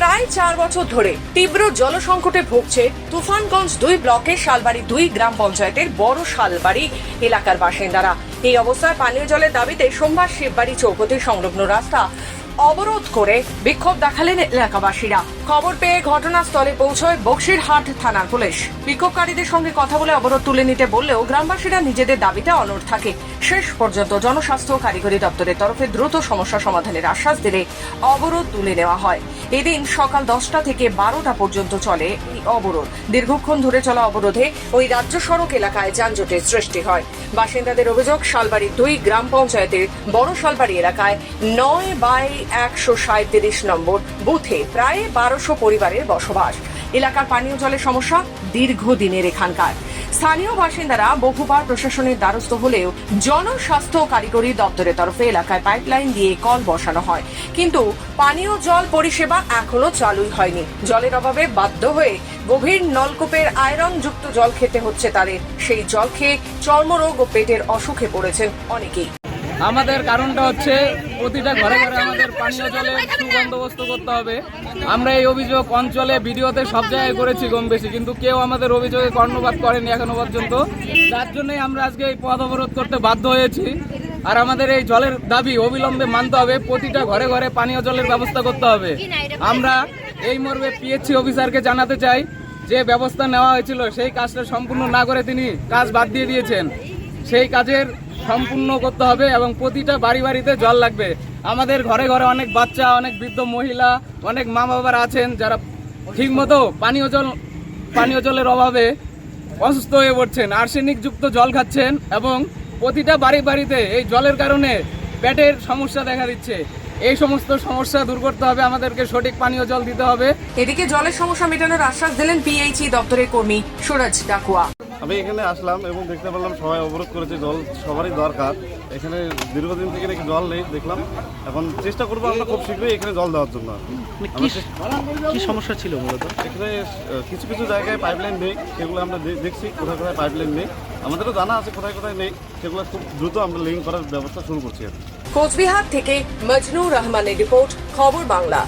প্রায় চার বছর ধরে তীব্র জল সংকটে ভুগছে তুফানগঞ্জ দুই ব্লকের শালবাড়ি দুই গ্রাম পঞ্চায়েতের বড় শালবাড়ি এলাকার বাসিন্দারা। এই অবস্থায় পানীয় জলের দাবিতে সোমবার শিববাড়ি চৌপতি সংলগ্ন রাস্তা অবরোধ করে বিক্ষোভ দেখালেন এলাকাবাসীরা। খবর পেয়ে ঘটনাস্থলে পৌঁছয় বক্সিরহাট থানার পুলিশ। বিক্ষোভকারীদের সঙ্গে কথা বলে অবরোধ তুলে নিতে বললেও গ্রামবাসীরা নিজেদের দাবিতে অনড় থাকে। শেষ পর্যন্ত জনস্বাস্থ্য কারিগরি দপ্তরের তরফে দ্রুত সমস্যা সমাধানের আশ্বাস দিলে অবরোধ তুলে নেওয়া হয়। এদিন সকাল দশটা থেকে বারোটা পর্যন্ত চলে এই অবরোধ। দীর্ঘক্ষণ ধরে চলা অবরোধে ওই রাজ্য সড়ক এলাকায় যানজটের সৃষ্টি হয়। বাসিন্দাদের অভিযোগ, শালবাড়ি দুই গ্রাম পঞ্চায়েতের বড় শালবাড়ি এলাকায় নয় বাই একশো সাঁত্রিশ নম্বর বুথে প্রায় বারোশো পরিবারের বসবাস। এলাকার পানীয় জলের সমস্যা দীর্ঘদিনের এখানকার। স্থানীয় বাসিন্দারা বহুবার প্রশাসনের দ্বারস্থ হলেও জনস্বাস্থ্য কারিগরি দপ্তরের তরফে এলাকায় পাইপলাইন দিয়ে কল বসানো হয়। কিন্তু পানীয় জল পরিষেবা এখনও চালুই হয়নি। জলের অভাবে বাধ্য হয়ে গভীর নলকূপের আয়রন যুক্ত জল খেতে হচ্ছে তাদের। সেই জল খেয়ে চর্মরোগ ও পেটের অসুখে পড়েছেন অনেকেই। আমাদের কারণটা হচ্ছে প্রতিটা ঘরে ঘরে আমাদের পানীয় জলের সুবন্দোবস্ত করতে হবে। আমরা এই অভিযোগ অঞ্চলে ভিডিওতে সব জায়গায় করেছি কম বেশি কিন্তু কেউ আমাদের অভিযোগে কর্ণপাত করেনি এখনও পর্যন্ত। তার জন্যই আমরা আজকে এই পথ অবরোধ করতে বাধ্য হয়েছি। আর আমাদের এই জলের দাবি অবিলম্বে মানতে হবে। প্রতিটা ঘরে ঘরে পানীয় জলের ব্যবস্থা করতে হবে। আমরা এই মর্মে পিএইচসি অফিসারকে জানাতে চাই যে ব্যবস্থা নেওয়া হয়েছিল সেই কাজটা সম্পূর্ণ না করে তিনি কাজ বাদ দিয়ে দিয়েছেন। সেই কাজের সম্পূর্ণ করতে হবে এবং প্রতিটা বাড়ি বাড়িতে জল লাগবে। আমাদের ঘরে ঘরে অনেক বাচ্চা, অনেক বৃদ্ধ মহিলা, অনেক মা বাবারা আছেন যারা ঠিকমতো পানীয় জল, পানীয় জলের অভাবে অসুস্থ হয়ে পড়ছেন। আর্সেনিক যুক্ত জল খাচ্ছেন এবং প্রতিটা বাড়ি বাড়িতে এই জলের কারণে পেটের সমস্যা দেখা দিচ্ছে। এই সমস্ত সমস্যা দূর করতে হবে, আমাদেরকে সঠিক পানীয় জল দিতে হবে। এদিকে জলের সমস্যা মেটানোর আশ্বাস দিলেন পিএইচই দপ্তরের কর্মী সুরজ ডাকুয়া। আমি এখানে আসলাম এবং দেখতে পেলাম সবাই অবরোধ করেছে জল সবারই দরকার। এখানে দীর্ঘদিন থেকে নাকি জল নেই দেখলাম। এখন চেষ্টা করব আমরা খুব শীঘ্রই এখানে জল দেওয়ার জন্য। কি সমস্যা ছিল মূলত? এখানে কিছু কিছু জায়গায় পাইপলাইন নেই সেগুলো আমরা দেখছি কোথায় কোথায় পাইপলাইন নেই। আমাদেরও জানা আছে কোথায় কোথায় নেই সেগুলো খুব দ্রুত আমরা লিঙ্ক করার ব্যবস্থা শুরু করছি কোচবিহার থেকে মজনুর রহমানের রিপোর্ট খবর বাংলা।